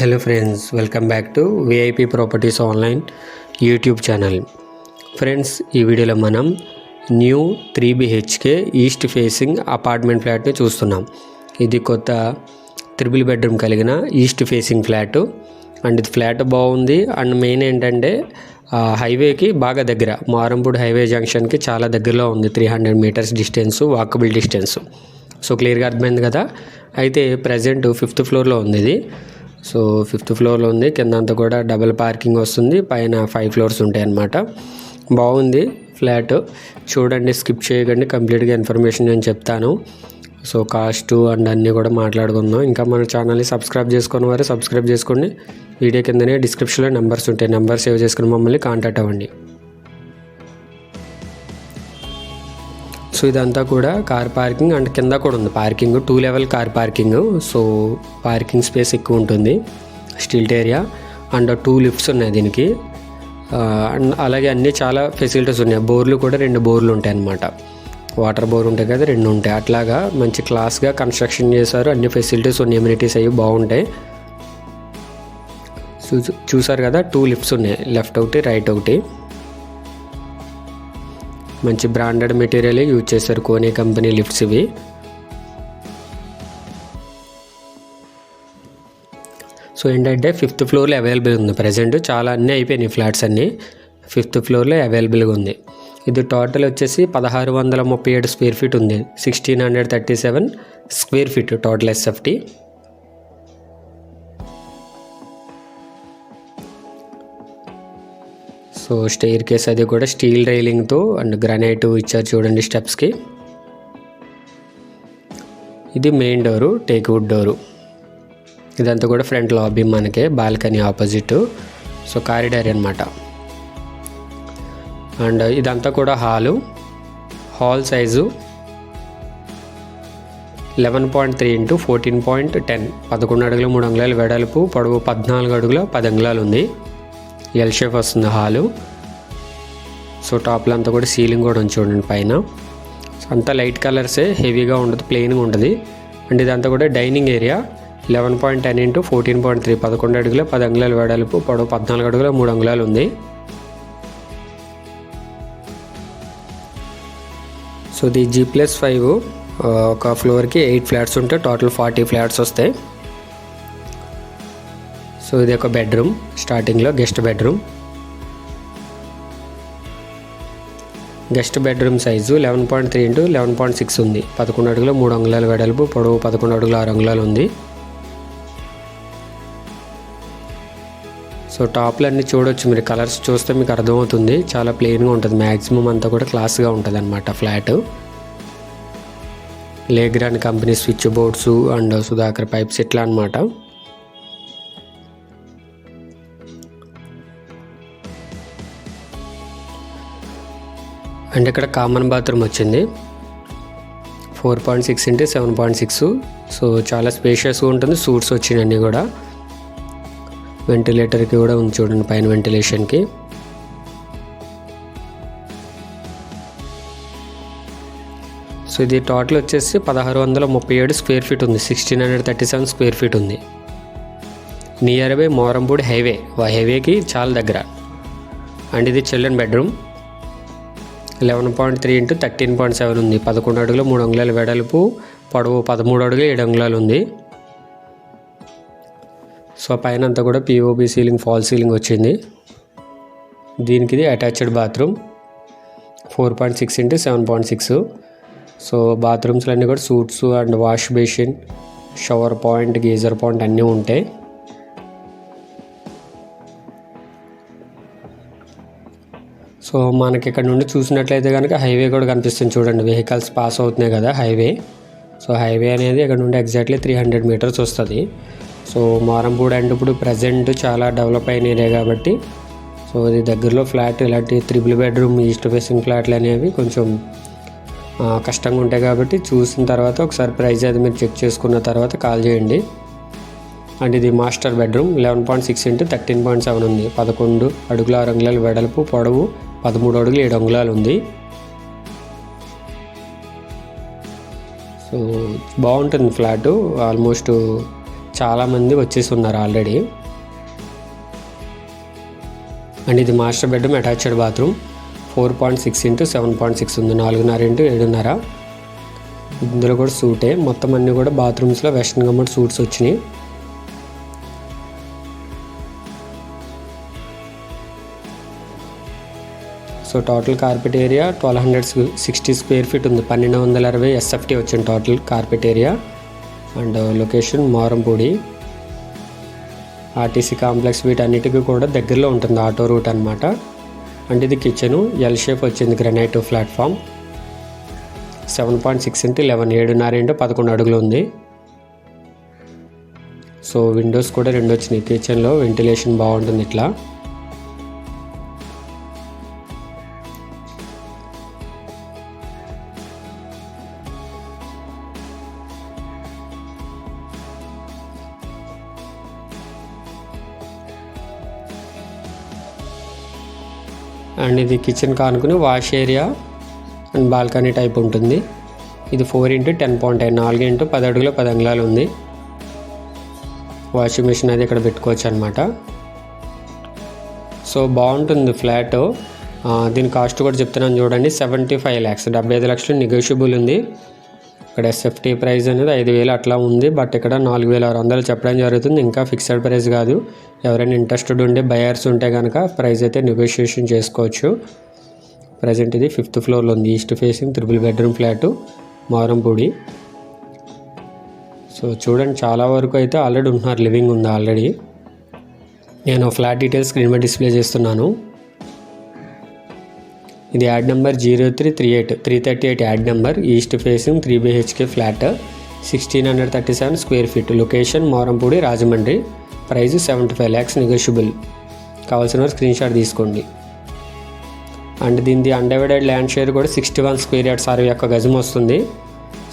Hello friends welcome back to VIP properties online YouTube channel. Friends ఈ వీడియోలో మనం new three BHK east facing apartment ఫ్లాట్ని చూస్తున్నాం. ఇది కొత్త త్రిబుల్ బెడ్రూమ్ కలిగిన ఈస్ట్ ఫేసింగ్ ఫ్లాట్. అండ్ ఇది ఫ్లాట్ బాగుంది. అండ్ మెయిన్ ఏంటంటే హైవేకి బాగా దగ్గర మారంపూడి హైవే జంక్షన్కి చాలా దగ్గరలో ఉంది. Three hundred metres distance walkable distance so క్లియర్గా అర్థమైంది కదా? అయితే ప్రజెంట్ ఫిఫ్త్ ఫ్లోర్లో ఉంది ఇది. సో ఫిఫ్త్ ఫ్లోర్లో ఉంది. కింద అంతా కూడా డబుల్ పార్కింగ్ వస్తుంది. పైన ఫైవ్ ఫ్లోర్స్ ఉంటాయి అన్నమాట. బాగుంది ఫ్లాట్. చూడండి స్కిప్ చేయకండి. కంప్లీట్గా ఇన్ఫర్మేషన్ నేను చెప్తాను. సో కాస్ట్ అండ్ అన్నీ కూడా మాట్లాడుకుందాం. ఇంకా మన ఛానల్ని సబ్స్క్రైబ్ చేసుకున్న వారు సబ్స్క్రైబ్ చేసుకోండి. వీడియో కిందనే డిస్క్రిప్షన్లో నెంబర్స్ ఉంటాయి. నెంబర్ సేవ్ చేసుకుని మమ్మల్ని కాంటాక్ట్ అవ్వండి. సో ఇదంతా కూడా కార్ పార్కింగ్ అండ్ కింద కూడా ఉంది parking. Two level car parking so parking space ఎక్కువ ఉంటుంది. Stilt area and two lifts ఉన్నాయి దీనికి. Uh, అండ్ అలాగే అన్నీ చాలా ఫెసిలిటీస్ ఉన్నాయి. బోర్లు కూడా రెండు బోర్లు ఉంటాయి అన్నమాట. వాటర్ బోర్ ఉంటాయి కదా రెండు ఉంటాయి. అట్లాగా మంచి క్లాస్గా కన్స్ట్రక్షన్ చేశారు. అన్ని ఫెసిలిటీస్ ఉన్నాయి ఎమ్యూనిటీస్ అవి బాగుంటాయి. చూ- చూసారు కదా టూ లిఫ్ట్స్ ఉన్నాయి. లెఫ్ట్ ఒకటి రైట్ ఒకటి. మంచి బ్రాండెడ్ మెటీరియల్ యూజ్ చేశారు కోనే కంపెనీ లిఫ్ట్స్ ఇవి. సో ఏంటంటే ఫిఫ్త్ ఫ్లోర్లో అవైలబుల్ ఉంది. ప్రజెంట్ చాలా అన్నీ అయిపోయినాయి ఫ్లాట్స్ అన్నీ. ఫిఫ్త్ ఫ్లోర్లో అవైలబుల్గా ఉంది. ఇది టోటల్ వచ్చేసి పదహారు వందల ముప్పై ఏడు స్క్వేర్ ఫీట్ ఉంది. Sixteen hundred thirty seven square feet total SFT so staircase అది కూడా స్టీల్ రైలింగ్తో అండ్ గ్రానైట్ ఇచ్చారు చూడండి స్టెప్స్కి. ఇది మెయిన్ డోరు టేక్వుడ్ డోరు. ఇదంతా కూడా ఫ్రంట్ లాబీ మనకే బాల్కనీ ఆపోజిట్. సో కారిడార్ అనమాట అండ్ ఇదంతా కూడా hall. Hall size eleven point three into fourteen point ten. పదకొండు అడుగులు మూడు అంగుళాలు వెడల్పు పొడవు పద్నాలుగు అడుగుల పది అంగుళాలు ఉంది. ఎల్ షేప్ వస్తుంది హాలు. సో టాప్లో అంతా కూడా సీలింగ్ కూడా ఉంది చూడండి పైన. సో అంతా లైట్ కలర్సే హెవీగా ఉండదు ప్లెయిన్గా ఉంటుంది అండ్ ఇదంతా కూడా dining area eleven point ten into fourteen point three పదకొండు అడుగులు పది అంగుళాలు వెడల్పు పొడవు పద్నాలుగు అడుగుల మూడు అంగుళాలు ఉంది. సో ఇది జీ ప్లస్ ఫైవ్ ఒక ఫ్లోర్కి ఎయిట్ ఫ్లాట్స్ ఉంటే టోటల్ ఫార్టీ ఫ్లాట్స్ వస్తాయి. సో ఇది ఒక బెడ్రూమ్ స్టార్టింగ్లో guest bedroom. Guest bedroom size eleven point three into eleven point six ఉంది. పదకొండు అడుగులు మూడు అంగుళాల వెడల్పు పొడవు పదకొండు అడుగులు ఆరు అంగుళాలు ఉంది. సో టాప్లు అన్ని చూడొచ్చు మీరు కలర్స్ చూస్తే మీకు అర్థమవుతుంది. చాలా ప్లెయిన్గా ఉంటుంది. మ్యాక్సిమం అంతా కూడా క్లాస్గా ఉంటుంది అనమాట flat Legrand company switch boards and Sudhakar pipes ఇట్లా అనమాట అండ్ ఇక్కడ కామన్ బాత్రూమ్ వచ్చింది. Four point six into seven point six so చాలా స్పేషియస్గా ఉంటుంది. సూట్స్ వచ్చినాయి కూడా. వెంటిలేటర్కి కూడా ఉంది చూడండి పైన వెంటిలేషన్కి సో ఇది టోటల్ వచ్చేసి పదహారు వందల ముప్పై ఏడు స్క్వేర్ ఫీట్ ఉంది. Sixteen hundred thirty seven square feet ఉంది. నియర్ బై మోరంపూడి హైవే హైవేకి చాలా దగ్గర. అండ్ ఇది children bedroom eleven point three into thirteen point seven ఉంది. పదకొండు అడుగులు మూడు అంగుళాల వెడల్పు పొడవు పదమూడు అడుగులు ఏడు అంగుళాలు ఉంది. సో పైన అంతా కూడా పిఓపి సీలింగ్ ఫాల్ సీలింగ్ వచ్చింది. దీనికి ఇది attached bathroom four point six into seven point six so బాత్రూమ్స్లో అన్నీ కూడా suits and wash basin shower point geyser point అన్నీ ఉంటాయి సో మనకి ఇక్కడ నుండి చూసినట్లయితే కనుక హైవే కూడా కనిపిస్తుంది చూడండి. వెహికల్స్ పాస్ అవుతున్నాయి కదా హైవే. సో హైవే అనేది ఇక్కడ నుండి ఎగ్జాక్ట్లీ త్రీ హండ్రెడ్ మీటర్స్ వస్తుంది. సో మారంపూడి అండ్ ఇప్పుడు ప్రజెంట్ చాలా డెవలప్ అయిన ఏరియా కాబట్టి సో ఇది దగ్గరలో ఫ్లాట్ ఇలాంటి త్రిబుల్ బెడ్రూమ్ ఈస్ట్ ఫేసింగ్ ఫ్లాట్లు అనేవి కొంచెం కష్టంగా ఉంటాయి కాబట్టి చూసిన తర్వాత ఒకసారి ప్రైస్ అది మీరు చెక్ చేసుకున్న తర్వాత కాల్ చేయండి. అండ్ ఇది master bedroom eleven point six into thirteen point seven ఉంది. పదకొండు అడుగుల ఆరు అంగుళాలు వెడల్పు పొడవు పదమూడు అడుగులు ఏడు అంగుళాలు ఉంది. సో బాగుంటుంది ఫ్లాట్. ఆల్మోస్ట్ చాలామంది వచ్చేసి ఉన్నారు ఆల్రెడీ. అండ్ ఇది master bedroom attached bathroom. Four point six into seven point six ఉంది. నాలుగున్నర ఇంటూ ఏడున్నర. ఇందులో కూడా సూటే. మొత్తం అన్నీ కూడా బాత్రూమ్స్లో వెస్ట్రన్ కమోడ్ సూట్స్ వచ్చినాయి. So total carpet area twelve hundred sixty square feet ఉంది. పన్నెండు వందల అరవై ఎస్ఎఫ్టీ వచ్చింది total carpet area. And uh, location Marampudi. RTC complex వీటన్నిటికీ కూడా దగ్గరలో ఉంటుంది ఆటో రూట్ అనమాట అండ్ ఇది కిచెను ఎల్ షేప్ వచ్చింది granite platform seven point six into eleven ఏడున్నర ఇంటూ పదకొండు అడుగులు ఉంది. సో విండోస్ కూడా రెండు వచ్చినాయి. కిచెన్లో వెంటిలేషన్ బాగుంటుంది ఇట్లా. అండ్ ఇది kitchen కానుకుని wash area and balcony type ఉంటుంది. ఇది ఫోర్ ఇంటూ టెన్ పాయింట్ ఐదు నాలుగు ఇంటూ పది అడుగుల పది అంగుళాలు ఉంది. వాషింగ్ మిషన్ అది ఇక్కడ పెట్టుకోవచ్చు అనమాట సో బాగుంటుంది ఫ్లాట్. దీని కాస్ట్ కూడా చెప్తున్నాను చూడండి సెవెంటీ ఫైవ్ ల్యాక్స్ డెబ్బై ఐదు లక్షలు నెగోషియబుల్ ఉంది. ఇక్కడ ఎస్ఎఫ్టీ ప్రైస్ అనేది ఐదు వేలు అట్లా ఉంది. బట్ ఇక్కడ నాలుగు వేల ఆరు వందలు చెప్పడం జరుగుతుంది. ఇంకా ఫిక్స్డ్ ప్రైస్ కాదు. ఎవరైనా ఇంట్రెస్టెడ్ ఉండే బయర్స్ ఉంటే కనుక ప్రైస్ అయితే నెగోషియేషన్ చేసుకోవచ్చు. ప్రజెంట్ ఇది ఫిఫ్త్ ఫ్లోర్లో ఉంది. East facing triple bedroom flat Marampudi. So చూడండి చాలా వరకు అయితే ఆల్రెడీ ఉంటున్నారు. లివింగ్ ఉంది ఆల్రెడీ నేను ఫ్లాట్ డీటెయిల్స్ స్క్రీన్ మీద డిస్ప్లే చేస్తున్నాను. ఇది ad number zero three three eight three thirty eight ad number. East facing three BHK flat. Sixteen hundred thirty seven square feet. Location Morampudi Rajahmundry. Price seventy five lakhs negotiable. కావాల్సిన వారు screen shot తీసుకోండి. And దీనిది undivided land share కూడా sixty one square yards అరవై ఒక్క గజం వస్తుంది.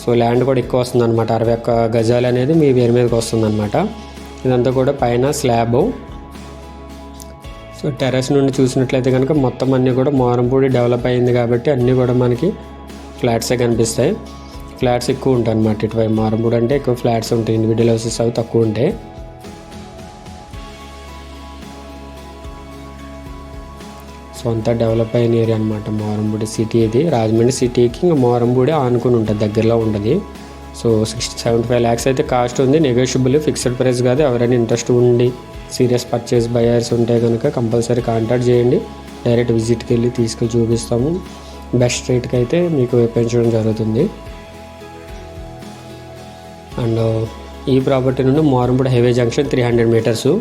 So land కూడా ఎక్కువ వస్తుంది అనమాట అరవై ఒక్క గజాలు అనేది మీ పేరు మీదకి వస్తుంది అనమాట ఇదంతా కూడా పైన స్లాబ్ సో టెర్రస్ నుండి చూసినట్లయితే కనుక మొత్తం అన్నీ కూడా మోరంపూడి డెవలప్ అయింది కాబట్టి అన్నీ కూడా మనకి ఫ్లాట్సే కనిపిస్తాయి. ఫ్లాట్స్ ఎక్కువ ఉంటాయి అన్నమాట ఇటువై మారంపూడి అంటే ఎక్కువ ఫ్లాట్స్ ఉంటాయి. ఇండివిజువల్ హౌసెస్ అవి తక్కువ ఉంటాయి. సో అంతా డెవలప్ అయిన ఏరియా అనమాట మోరంపూడి సిటీ ఇది. రాజమండ్రి సిటీకి ఇంకా మోరంపూడి ఆనుకుని ఉంటుంది. దగ్గరలో ఉంటుంది so sixty seventy five lakhs అయితే కాస్ట్ ఉంది. నెగోషియబుల్ ఫిక్స్డ్ ప్రైస్ కాదు. ఎవరైనా ఇంట్రెస్ట్ ఉండి సీరియస్ పర్చేస్ బయర్స్ ఉంటే కనుక కంపల్సరీ కాంటాక్ట్ చేయండి. డైరెక్ట్ విజిట్కి వెళ్ళి తీసుకు చూపిస్తాము. బెస్ట్ రేట్కి అయితే మీకు పెంచడం జరుగుతుంది. అండ్ ఈ ప్రాపర్టీ నుండి Morampudi highway junction three hundred meters.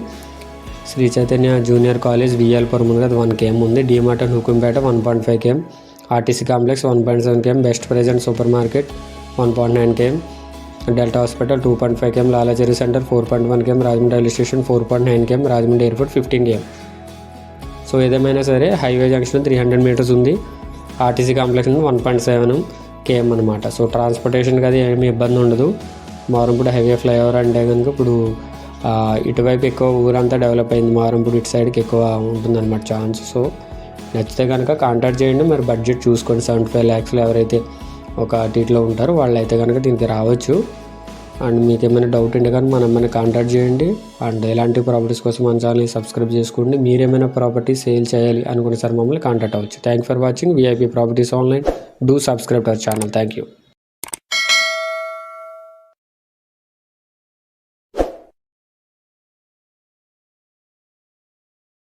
Sri Chaitanya junior college VL Poramunagar one KM ఉంది. DMart and Hukumpeta one point five KM RTC complex one point seven KM best present super market one point nine KM delta hospital two point five KM Lalacheri center four point one KM Rajahmundry railway station four point nine KM Rajahmundry airport fifteen KM so ఏదేమైనా సరే highway junction three hundred meters ఉంది. RTC complex one point seven KM అనమాట so ట్రాన్స్పోర్టేషన్కి అది ఏమీ ఇబ్బంది ఉండదు. Marampudi highway flyover అంటే కనుక ఇప్పుడు ఇటువైపు ఎక్కువ ఊరంతా డెవలప్ అయింది. మారంపూడి ఇటు సైడ్కి ఎక్కువ ఉంటుందన్నమాట ఛాన్స్ సో నచ్చితే కనుక కాంటాక్ట్ చేయండి. మరి బడ్జెట్ చూసుకోండి. సెవెంటీ ఫైవ్ ల్యాక్స్లో ఎవరైతే ఒక టీట్లో ఉంటారు. వాళ్ళు అయితే కనుక దీనికి రావచ్చు. అండ్ మీకు ఏమైనా డౌట్ ఉంటే కానీ మనం ఏమైనా కాంటాక్ట్ చేయండి. అండ్ ఎలాంటి ప్రాపర్టీస్ కోసం మన ఛానల్ని సబ్స్క్రైబ్ చేసుకోండి. మీరు ఏమైనా ప్రాపర్టీ సేల్ చేయాలి అనుకున్న సార్ మమ్మల్ని కాంటాక్ట్ అవ్వచ్చు. Thank for watching VIP properties online do subscribe our channel thank you